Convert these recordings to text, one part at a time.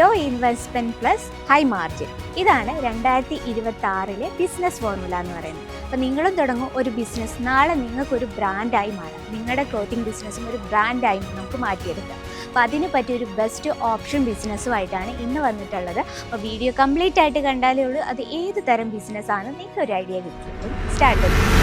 Low investment plus high margin ഇതാണ് രണ്ടായിരത്തി ഇരുപത്തി ആറിലെ ബിസിനസ് ഫോർമുല എന്ന് പറയുന്നത്. അപ്പോൾ നിങ്ങളും തുടങ്ങും ഒരു ബിസിനസ് നാളെ നിങ്ങൾക്ക് ഒരു ബ്രാൻഡായി മാറാം. നിങ്ങളുടെ ക്ലോത്തിങ് ബിസിനസ്സും ഒരു ബ്രാൻഡായി നമുക്ക് മാറ്റിയെടുക്കാം. അപ്പോൾ അതിന് പറ്റിയ ഒരു ബെസ്റ്റ് ഓപ്ഷൻ ബിസിനസ്സുമായിട്ടാണ് ഇന്ന് വന്നിട്ടുള്ളത്. അപ്പോൾ വീഡിയോ കംപ്ലീറ്റ് ആയിട്ട് കണ്ടാലേ ഉള്ളൂ. അത് ഏത് തരം ബിസിനസ്സാണ് നിങ്ങൾക്ക് ഒരു ഐഡിയ കിട്ടും. സ്റ്റാർട്ട് ചെയ്യും.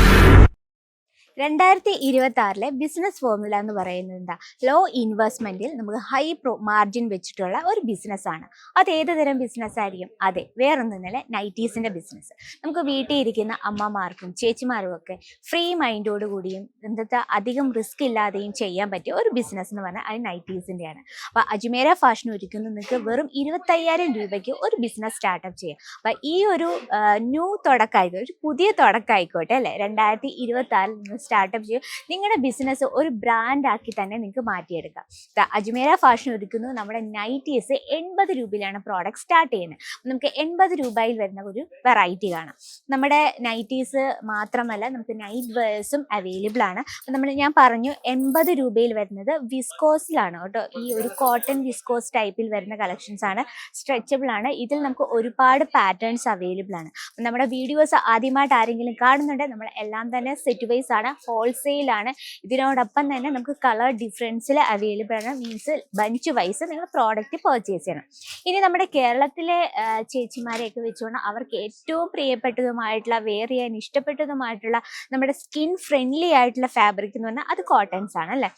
രണ്ടായിരത്തി ഇരുപത്തി ആറിലെ ബിസിനസ് ഫോർമുല എന്ന് പറയുന്നത് എന്താ? ലോ ഇൻവെസ്റ്റ്മെന്റിൽ നമുക്ക് ഹൈ പ്രോ മാർജിൻ വെച്ചിട്ടുള്ള ഒരു ബിസിനസ് ആണ്. അത് ഏത് തരം ബിസിനസ് ആയിരിക്കും? അതെ വേറൊന്നുമില്ല നൈറ്റീസിന്റെ ബിസിനസ് നമുക്ക് വീട്ടിൽ ഇരിക്കുന്ന അമ്മമാർക്കും ചേച്ചിമാർക്കും ഒക്കെ ഫ്രീ മൈൻഡോട് കൂടിയും എന്താ അധികം റിസ്ക് ഇല്ലാതെയും ചെയ്യാൻ പറ്റിയ ഒരു ബിസിനസ് എന്ന് പറഞ്ഞാൽ അത് നൈറ്റീസിന്റെയാണ് അപ്പോൾ അജ്മേര ഫാഷൻ ഒരുക്കുന്ന നിങ്ങൾക്ക് വെറും ഇരുപത്തയ്യായിരം രൂപയ്ക്ക് ഒരു ബിസിനസ് സ്റ്റാർട്ടപ്പ് ചെയ്യാം. അപ്പൊ ഈ ഒരു ന്യൂ തുടക്കമായിക്കോട്ടെ ഒരു പുതിയ തുടക്കമായിക്കോട്ടെ അല്ലേ? രണ്ടായിരത്തി ഇരുപത്തി ആറിൽ സ്റ്റാർട്ടപ്പ് ചെയ്യും. നിങ്ങളുടെ ബിസിനസ് ഒരു ബ്രാൻഡാക്കി തന്നെ നിങ്ങൾക്ക് മാറ്റിയെടുക്കാം. അജ്മേര ഫാഷൻ ഒരുക്കുന്നു. നമ്മുടെ നൈറ്റീസ് എൺപത് രൂപയിലാണ് പ്രോഡക്റ്റ് സ്റ്റാർട്ട് ചെയ്യുന്നത്. നമുക്ക് എൺപത് രൂപയിൽ വരുന്ന ഒരു വെറൈറ്റി കാണാം. നമ്മുടെ നൈറ്റീസ് മാത്രമല്ല നമുക്ക് നൈറ്റ് വെയേഴ്സും അവൈലബിൾ ആണ്. അപ്പം നമ്മൾ ഞാൻ പറഞ്ഞു എൺപത് രൂപയിൽ വരുന്നത് വിസ്കോസിലാണ് കേട്ടോ. ഈ ഒരു കോട്ടൺ വിസ്കോസ് ടൈപ്പിൽ വരുന്ന കളക്ഷൻസ് ആണ് സ്ട്രെച്ചബിൾ ആണ്. ഇതിൽ നമുക്ക് ഒരുപാട് പാറ്റേൺസ് അവൈലബിൾ ആണ്. നമ്മുടെ വീഡിയോസ് ആദ്യമായിട്ട് ആരെങ്കിലും കാണുന്നുണ്ടെങ്കിൽ നമ്മൾ എല്ലാം തന്നെ സെറ്റ് വൈസ് ആണ്. ഹോൾസെയിൽ ആണ്. ഇതിനോടൊപ്പം തന്നെ നമുക്ക് കളർ ഡിഫറൻസിൽ അവൈലബിൾ ആണ്. മീൻസ് ബഞ്ച് വൈസ് നിങ്ങൾ പ്രോഡക്റ്റ് പർച്ചേസ് ചെയ്യണം. ഇനി നമ്മുടെ കേരളത്തിലെ ചേച്ചിമാരെയൊക്കെ വെച്ചുകൊണ്ട് അവർക്ക് ഏറ്റവും പ്രിയപ്പെട്ടതുമായിട്ടുള്ള വെയർ ചെയ്യാൻ ഇഷ്ടപ്പെട്ടതുമായിട്ടുള്ള നമ്മുടെ സ്കിൻ ഫ്രണ്ട്ലി ആയിട്ടുള്ള ഫാബ്രിക് എന്ന് പറഞ്ഞാൽ അത് കോട്ടൺസ് ആണ് അല്ലേ?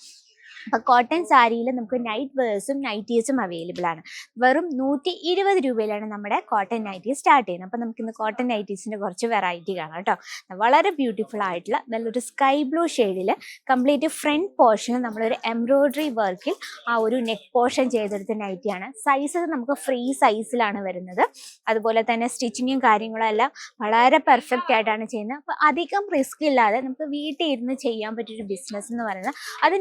കോട്ടൺ സാരിയിൽ നമുക്ക് നൈറ്റ് വേഴ്സും നൈറ്റീസും അവൈലബിൾ ആണ്. വെറും നൂറ്റി ഇരുപത് രൂപയിലാണ് നമ്മുടെ കോട്ടൺ നൈറ്റി സ്റ്റാർട്ട് ചെയ്യുന്നത്. അപ്പോൾ നമുക്ക് ഇന്ന് കോട്ടൺ നൈറ്റീസിന്റെ കുറച്ച് വെറൈറ്റി കാണാം കേട്ടോ വളരെ ബ്യൂട്ടിഫുൾ ആയിട്ടുള്ള നല്ലൊരു സ്കൈ ബ്ലൂ ഷെയ്ഡിൽ കംപ്ലീറ്റ് ഫ്രണ്ട് പോർഷനിൽ നമ്മളൊരു എംബ്രോയ്ഡറി വർക്കിൽ ആ ഒരു നെക്ക് പോർഷൻ ചെയ്തെടുത്ത നൈറ്റിയാണ് സൈസ് നമുക്ക് ഫ്രീ സൈസിലാണ് വരുന്നത്. അതുപോലെ തന്നെ സ്റ്റിച്ചിങ്ങും കാര്യങ്ങളും എല്ലാം വളരെ പെർഫെക്റ്റ് ആയിട്ടാണ് ചെയ്യുന്നത്. അപ്പോൾ അധികം റിസ്ക് ഇല്ലാതെ നമുക്ക് വീട്ടിൽ ഇരുന്ന് ചെയ്യാൻ പറ്റിയൊരു ബിസിനസ് എന്ന് പറയുന്നത് അത്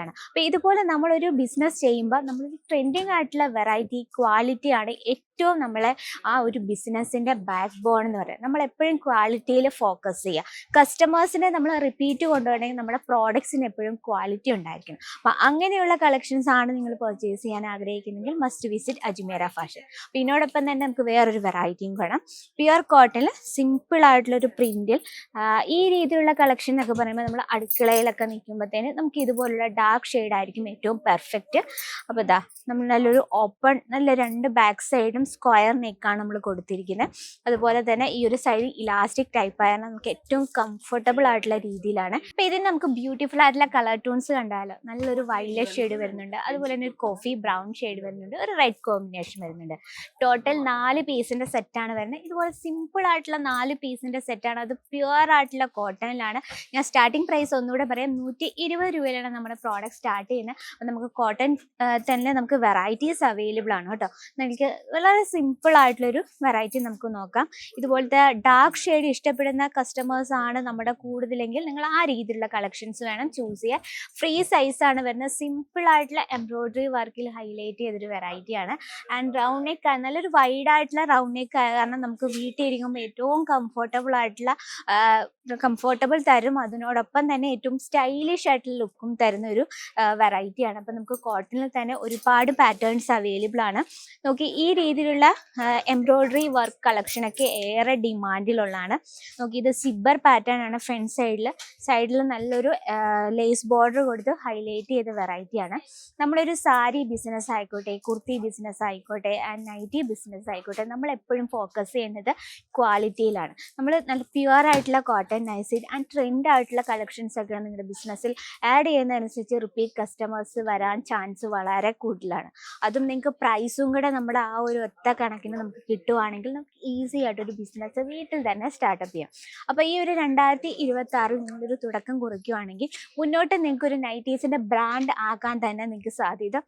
നൈറ്റീസിന്റെയാണ് അപ്പോൾ ഇതുപോലെ നമ്മളൊരു ബിസിനസ് ചെയ്യുമ്പോൾ നമ്മൾ ട്രെൻഡിങ് ആയിട്ടുള്ള വെറൈറ്റി ക്വാളിറ്റി ആണ് ഏറ്റവും നമ്മളെ ആ ഒരു ബിസിനസ്സിന്റെ ബാക്ക് ബോൺ എന്ന് പറയുന്നത്. നമ്മൾ എപ്പോഴും ക്വാളിറ്റിയിൽ ഫോക്കസ് ചെയ്യുക. കസ്റ്റമേഴ്സിനെ നമ്മൾ റിപ്പീറ്റ് കൊണ്ടുപോകണമെങ്കിൽ നമ്മുടെ പ്രോഡക്ട്സിന് എപ്പോഴും ക്വാളിറ്റി ഉണ്ടായിരിക്കണം. അപ്പോൾ അങ്ങനെയുള്ള കളക്ഷൻസ് ആണ് നിങ്ങൾ പർച്ചേസ് ചെയ്യാൻ ആഗ്രഹിക്കുന്നെങ്കിൽ മസ്റ്റ് വിസിറ്റ് അജ്മേര ഫാഷൻ അപ്പോൾ ഇതിനോടൊപ്പം തന്നെ നമുക്ക് വേറൊരു വെറൈറ്റിയും കാണാം. പ്യുവർ കോട്ടണിൽ സിമ്പിൾ ആയിട്ടുള്ള ഒരു പ്രിന്റിൽ ഈ രീതിയിലുള്ള കളക്ഷൻ എന്നൊക്കെ പറയുമ്പോൾ നമ്മൾ അടുക്കളയിലൊക്കെ നിൽക്കുമ്പോഴത്തേന് നമുക്ക് ഇതുപോലുള്ള ഡാർക്ക് ഷെയ്ഡ് ആയിരിക്കും ഏറ്റവും പെർഫെക്റ്റ് അപ്പോൾ ഇതാ നമ്മൾ നല്ലൊരു ഓപ്പൺ നല്ല രണ്ട് ബാക്ക് സൈഡും സ്ക്വയർ നെക്കാണ് നമ്മൾ കൊടുത്തിരിക്കുന്നത് അതുപോലെ തന്നെ ഈ ഒരു സൈഡ് ഇലാസ്റ്റിക് ടൈപ്പ് ആയാലും നമുക്ക് ഏറ്റവും കംഫർട്ടബിൾ ആയിട്ടുള്ള രീതിയിലാണ്. അപ്പോൾ ഇതിന് നമുക്ക് ബ്യൂട്ടിഫുൾ ആയിട്ടുള്ള കളർ ടൂൺസ് കണ്ടാലോ? നല്ലൊരു വൈൽഡ് ഷെയ്ഡ് വരുന്നുണ്ട്. അതുപോലെ തന്നെ ഒരു കോഫി ബ്രൗൺ ഷെയ്ഡ് വരുന്നുണ്ട്. ഒരു റെഡ് കോമ്പിനേഷൻ വരുന്നുണ്ട്. ടോട്ടൽ നാല് പീസിന്റെ സെറ്റാണ് വരുന്നത്. ഇതുപോലെ സിമ്പിൾ ആയിട്ടുള്ള നാല് പീസിന്റെ സെറ്റാണ് അത് പ്യുവർ ആയിട്ടുള്ള കോട്ടണിലാണ് ഞാൻ സ്റ്റാർട്ടിംഗ് പ്രൈസ് ഒന്നുകൂടെ പറയാം. നൂറ്റി ഇരുപത് രൂപയിലാണ് നമ്മുടെ പ്രോഡക്റ്റ് സ്റ്റാർട്ട് ചെയ്യുന്നത് അപ്പം നമുക്ക് കോട്ടൺ തന്നെ നമുക്ക് വെറൈറ്റീസ് അവൈലബിൾ ആണ് കേട്ടോ. നമുക്ക് വളരെ സിമ്പിൾ ആയിട്ടുള്ളൊരു വെറൈറ്റി നമുക്ക് നോക്കാം. ഇതുപോലത്തെ ഡാർക്ക് ഷെയ്ഡ് ഇഷ്ടപ്പെടുന്ന കസ്റ്റമേഴ്സ് ആണ് നമ്മുടെ കൂടുതലെങ്കിൽ നിങ്ങൾ ആ രീതിയിലുള്ള കളക്ഷൻസ് വേണം ചൂസ് ചെയ്യാൻ. ഫ്രീ ആണ് വരുന്നത് സിമ്പിൾ ആയിട്ടുള്ള എംബ്രോയിഡറി വർക്കിൽ ഹൈലൈറ്റ് ചെയ്തൊരു വെറൈറ്റിയാണ് ആൻഡ് റൗണ്ട് നെക്ക് നല്ലൊരു വൈഡ് ആയിട്ടുള്ള റൗണ്ട് നെക്ക് കാരണം നമുക്ക് വീട്ടിൽ ഇരിക്കുമ്പോൾ ഏറ്റവും കംഫർട്ടബിൾ ആയിട്ടുള്ള കംഫർട്ടബിൾ തരും. അതിനോടൊപ്പം തന്നെ ഏറ്റവും സ്റ്റൈലിഷ് ആയിട്ടുള്ള ലുക്കും തരുന്ന ഒരു വെറൈറ്റിയാണ് അപ്പം നമുക്ക് കോട്ടണിൽ തന്നെ ഒരുപാട് പാറ്റേൺസ് അവൈലബിൾ ആണ്. നോക്കി ഈ രീതിയിലുള്ള എംബ്രോയ്ഡറി വർക്ക് കളക്ഷനൊക്കെ ഏറെ ഡിമാൻഡിലുള്ളതാണ് നോക്കി ഇത് സിബ്ബർ പാറ്റേൺ ആണ് ഫ്രണ്ട് സൈഡിൽ സൈഡിൽ നല്ലൊരു ലേസ് ബോർഡർ കൊടുത്ത് ഹൈലൈറ്റ് ചെയ്ത വെറൈറ്റിയാണ് നമ്മളൊരു സാരി ബിസിനസ് ആയിക്കോട്ടെ കുർത്തി ബിസിനസ് ആയിക്കോട്ടെ ആൻഡ് നൈറ്റി ബിസിനസ് ആയിക്കോട്ടെ നമ്മൾ എപ്പോഴും ഫോക്കസ് ചെയ്യുന്നത് ക്വാളിറ്റിയിലാണ് നമ്മൾ നല്ല പ്യുവർ ആയിട്ടുള്ള കോട്ടൺ നൈസിഡ് ആൻഡ് ട്രെൻഡ് ആയിട്ടുള്ള കളക്ഷൻസ് ഒക്കെയാണ് നിങ്ങളുടെ ബിസിനസ്സിൽ ആഡ് ചെയ്യുന്നതനുസരിച്ച് റിപ്പീറ്റ് കസ്റ്റമേഴ്സ് വരാൻ ചാൻസ് വളരെ കൂടുതലാണ്. അതും നിങ്ങൾക്ക് പ്രൈസും കൂടെ നമ്മുടെ ആ ഒരു ഒറ്റ കണക്കിന് നമുക്ക് കിട്ടുവാണെങ്കിൽ നമുക്ക് ഈസി ആയിട്ട് ഒരു ബിസിനസ് വീട്ടിൽ തന്നെ സ്റ്റാർട്ടപ്പ് ചെയ്യാം. അപ്പോൾ ഈ ഒരു രണ്ടായിരത്തി ഇരുപത്തി ആറിൽ നിങ്ങളൊരു തുടക്കം കുറിക്കുവാണെങ്കിൽ മുന്നോട്ട് നിങ്ങൾക്ക് ഒരു നൈറ്റീസിന്റെ ബ്രാൻഡ് ആക്കാൻ തന്നെ നിങ്ങൾക്ക് സാധ്യത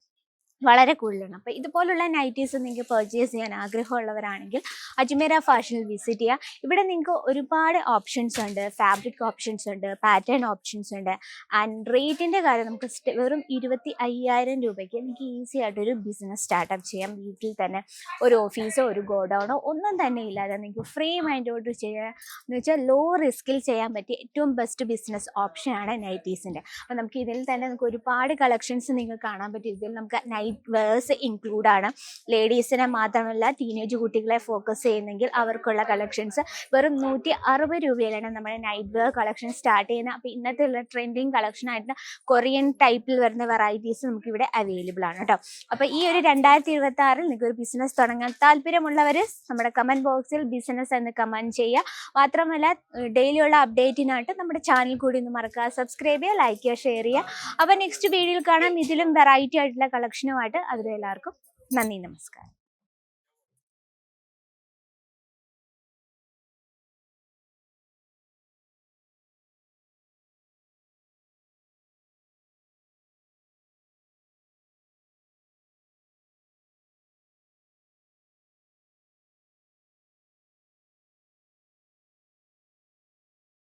വളരെ കൂടുതലാണ്. അപ്പോൾ ഇതുപോലുള്ള നൈറ്റീസ് നിങ്ങൾക്ക് പർച്ചേസ് ചെയ്യാൻ ആഗ്രഹമുള്ളവരാണെങ്കിൽ അജ്മേര ഫാഷനിൽ വിസിറ്റ് ചെയ്യുക ഇവിടെ നിങ്ങൾക്ക് ഒരുപാട് ഓപ്ഷൻസ് ഉണ്ട്. ഫാബ്രിക് ഓപ്ഷൻസ് ഉണ്ട് പാറ്റേൺ ഓപ്ഷൻസ് ഉണ്ട്. ആൻഡ് റേറ്റിന്റെ കാര്യം നമുക്ക് വെറും ഇരുപത്തി അയ്യായിരം രൂപയ്ക്ക് നിങ്ങൾക്ക് ഈസി ആയിട്ടൊരു ബിസിനസ് സ്റ്റാർട്ടപ്പ് ചെയ്യാം. വീട്ടിൽ തന്നെ ഒരു ഓഫീസോ ഒരു ഗോഡൗണോ ഒന്നും തന്നെ ഇല്ലാതെ നിങ്ങൾക്ക് ഫ്രീ മൈൻഡോട് ചെയ്യുക എന്ന് വെച്ചാൽ ലോ റിസ്കിൽ ചെയ്യാൻ പറ്റിയ ഏറ്റവും ബെസ്റ്റ് ബിസിനസ് ഓപ്ഷനാണ് നൈറ്റീസിന്റെ അപ്പോൾ നമുക്ക് ഇതിൽ തന്നെ നമുക്ക് ഒരുപാട് കളക്ഷൻസ് നിങ്ങൾക്ക് കാണാൻ പറ്റും. ഇതിൽ നമുക്ക് നൈറ്റ് വെയേഴ്സ് ഇൻക്ലൂഡ് ആണ്. ലേഡീസിനെ മാത്രമല്ല ടീനേജ് കുട്ടികളെ ഫോക്കസ് ചെയ്യുന്നെങ്കിൽ അവർക്കുള്ള കളക്ഷൻസ് വെറും നൂറ്റി അറുപത് രൂപയിലാണ് നമ്മുടെ നൈറ്റ് വെയർ കളക്ഷൻ സ്റ്റാർട്ട് ചെയ്യുന്നത്. അപ്പോൾ ഇന്നത്തെ ഉള്ള ട്രെൻഡിങ് കളക്ഷൻ ആയിട്ട് കൊറിയൻ ടൈപ്പിൽ വരുന്ന വെറൈറ്റീസ് നമുക്ക് ഇവിടെ അവൈലബിൾ ആണ് കേട്ടോ. അപ്പോൾ ഈ ഒരു രണ്ടായിരത്തി ഇരുപത്തി ആറിൽ നിങ്ങൾക്ക് ഒരു ബിസിനസ് തുടങ്ങാൻ താല്പര്യമുള്ളവർ നമ്മുടെ കമന്റ് ബോക്സിൽ ബിസിനസ് എന്ന് കമന്റ് ചെയ്യുക. മാത്രമല്ല ഡെയിലിയുള്ള അപ്ഡേറ്റിനായിട്ട് നമ്മുടെ ചാനൽ കൂടി ഒന്ന് മറക്കുക സബ്സ്ക്രൈബ് ചെയ്യുക ലൈക്ക് ചെയ്യുക ഷെയർ ചെയ്യുക. അപ്പോൾ നെക്സ്റ്റ് വീഡിയോയിൽ കാണാം. ഇതിലും വെറൈറ്റി ആയിട്ടുള്ള കളക്ഷനുമായിട്ട് അതിലെല്ലാവർക്കും നന്ദി നമസ്കാരം.